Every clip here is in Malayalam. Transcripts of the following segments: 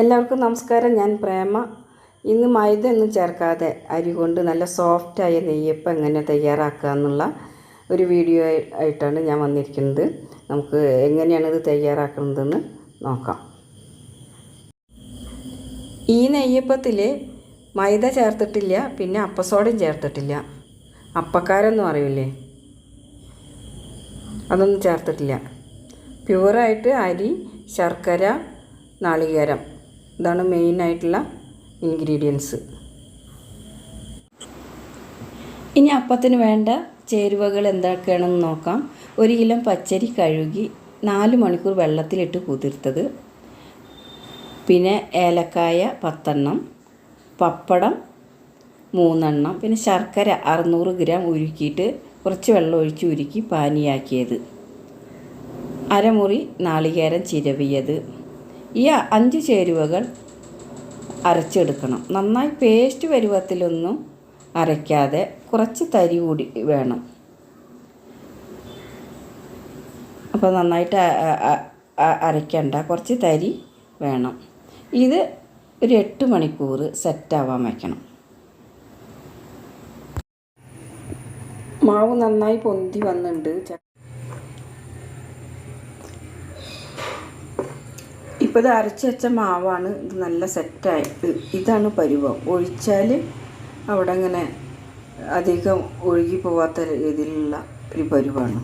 എല്ലാവർക്കും നമസ്കാരം. ഞാൻ പ്രേമ. ഇന്ന് മൈദ ഒന്നും ചേർക്കാതെ അരി കൊണ്ട് നല്ല സോഫ്റ്റായ നെയ്യപ്പം എങ്ങനെ തയ്യാറാക്കുക എന്നുള്ള ഒരു വീഡിയോ ആയിട്ടാണ് ഞാൻ വന്നിരിക്കുന്നത്. നമുക്ക് എങ്ങനെയാണ് ഇത് തയ്യാറാക്കുന്നതെന്ന് നോക്കാം. ഈ നെയ്യപ്പത്തിൽ മൈദ ചേർത്തിട്ടില്ല പിന്നെ അപ്പസോഡയും ചേർത്തിട്ടില്ല. അപ്പക്കാരെന്ന് പറയില്ലേ അതൊന്നും ചേർത്തിട്ടില്ല. പ്യുവറായിട്ട് അരി ശർക്കര നാളികേരം ഇതാണ് മെയിൻ ആയിട്ടുള്ള ഇൻഗ്രീഡിയൻസ് ഇനി അപ്പത്തിന് വേണ്ട ചേരുവകൾ എന്തൊക്കെയാണെന്ന് നോക്കാം. ഒരു കിലോ പച്ചരി കഴുകി നാല് മണിക്കൂർ വെള്ളത്തിലിട്ട് കുതിർത്തത്. പിന്നെ ഏലക്കായ പത്തെണ്ണം പപ്പടം മൂന്നെണ്ണം പിന്നെ ശർക്കര അറുന്നൂറ് ഗ്രാം ഉരുക്കിയിട്ട് കുറച്ച് വെള്ളം ഒഴിച്ച് ഉരുക്കി പാനിയാക്കിയത്. അരമുറി നാളികേരം ചിരവിയത്. ഈ അഞ്ച് ചേരുവകൾ അരച്ചെടുക്കണം. നന്നായി പേസ്റ്റ് പരുവത്തിലൊന്നും അരയ്ക്കാതെ കുറച്ച് തരി കൂടി വേണം. അപ്പോൾ നന്നായിട്ട് അരയ്ക്കണ്ട. കുറച്ച് തരി വേണം. ഇത് ഒരു എട്ട് മണിക്കൂർ സെറ്റാവാൻ വയ്ക്കണം മാവ് നന്നായി പൊന്തി വന്നിട്ടുണ്ട്. ഇപ്പോൾ ഇത് അരച്ച് വെച്ച മാവാണ് ഇത് നല്ല സെറ്റായി ഇതാണ് പരുവം. ഒഴിച്ചാൽ അവിടെ അങ്ങനെ അധികം ഒഴുകി പോവാത്ത രീതിയിലുള്ള ഒരു പരുവാണ്.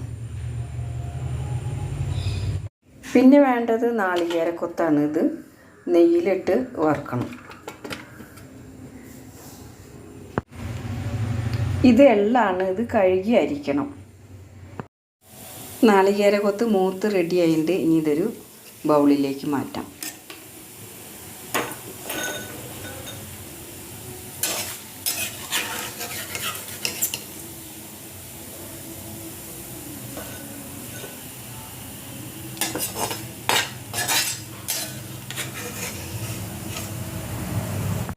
പിന്നെ വേണ്ടത് നാളികേരക്കൊത്താണ് ഇത്. നെയ്യിലിട്ട് വറുക്കണം. ഇത് എള്ളാണ് ഇത് കഴുകി അരിക്കണം. നാളികേരക്കൊത്ത് മൂത്ത് റെഡി ആയിട്ടുണ്ട്. ഇനി ഇതൊരു ബൗളിലേക്ക് മാറ്റാം.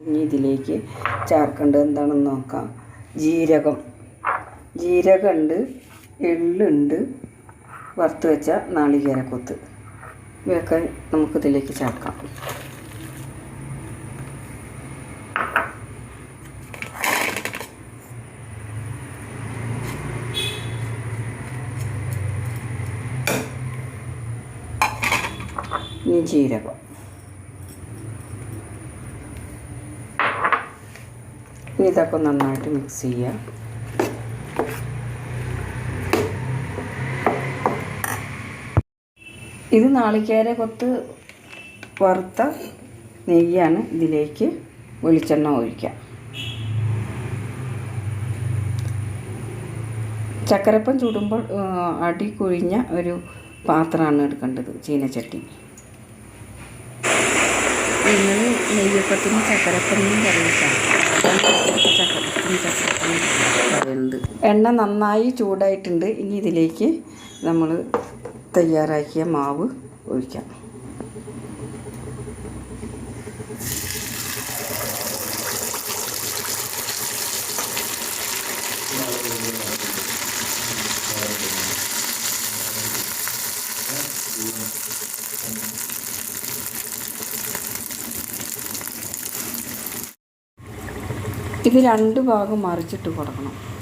ഇനി ഇതിലേക്ക് ചേർക്കേണ്ടത് എന്താണെന്ന് നോക്കാം. ജീരകം. ജീരകമുണ്ട് എള്ളുണ്ട് വറുത്ത് വെച്ച നാളികേരക്കൊത്ത്. ഇവയൊക്കെ നമുക്കിതിലേക്ക് ചേർക്കാം. ജീരകം. ഇതൊക്കെ നന്നായിട്ട് മിക്സ് ചെയ്യുക. ഇത് നാളികേര കൊത്ത് വറുത്ത നെയ്യാണ് ഇതിലേക്ക് വെളിച്ചെണ്ണ ഒഴിക്കുക. ചക്കരപ്പം ചൂടുമ്പോൾ അടി കുഴിഞ്ഞ ഒരു പാത്രമാണ് എടുക്കേണ്ടത് ചീനച്ചട്ടി. നിങ്ങൾ നെയ്യപ്പത്തിന് ചക്കരപ്പനും ചക്കരപ്പനും പറയുന്നത് എണ്ണ നന്നായി ചൂടായിട്ടുണ്ട്. ഇനി ഇതിലേക്ക് നമ്മൾ തയ്യാറാക്കിയ മാവ് ഒഴിക്കാം. ഇത് രണ്ട് ഭാഗം മറിച്ചിട്ട് കൊടുക്കണം.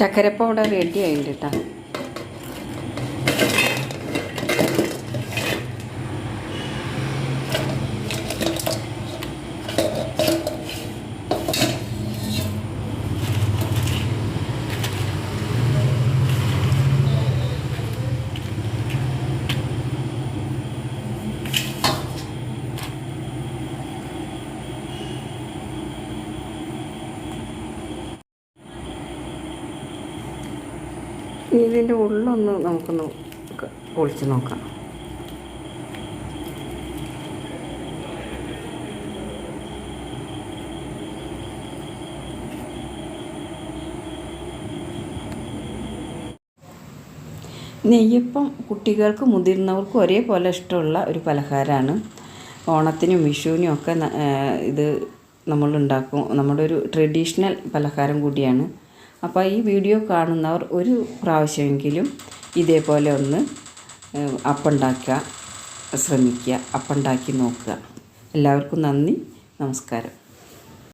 ചക്കരപ്പം ഇവിടെ റെഡി ആയിട്ടുണ്ട് കേട്ടോ ഇനി ഇതിന്റെ ഉള്ളൊന്ന് നമുക്കൊന്ന് പൊളിച്ച് നോക്കാം. നെയ്യപ്പം കുട്ടികൾക്കും മുതിർന്നവർക്കും ഒരേപോലെ ഇഷ്ടമുള്ള ഒരു പലഹാരമാണ്. ഓണത്തിനും വിഷുവിനും ഒക്കെ ഇത് നമ്മളുണ്ടാക്കും. നമ്മുടെ ഒരു ട്രഡീഷണൽ പലഹാരം കൂടിയാണ്. അപ്പോൾ ഈ വീഡിയോ കാണുന്നവർ ഒരു പ്രാവശ്യമെങ്കിലും ഇതേപോലെ ഒന്ന് അപ്പുണ്ടാക്കുക ശ്രമിക്കുക അപ്പുണ്ടാക്കി നോക്കുക. എല്ലാവർക്കും നന്ദി നമസ്കാരം.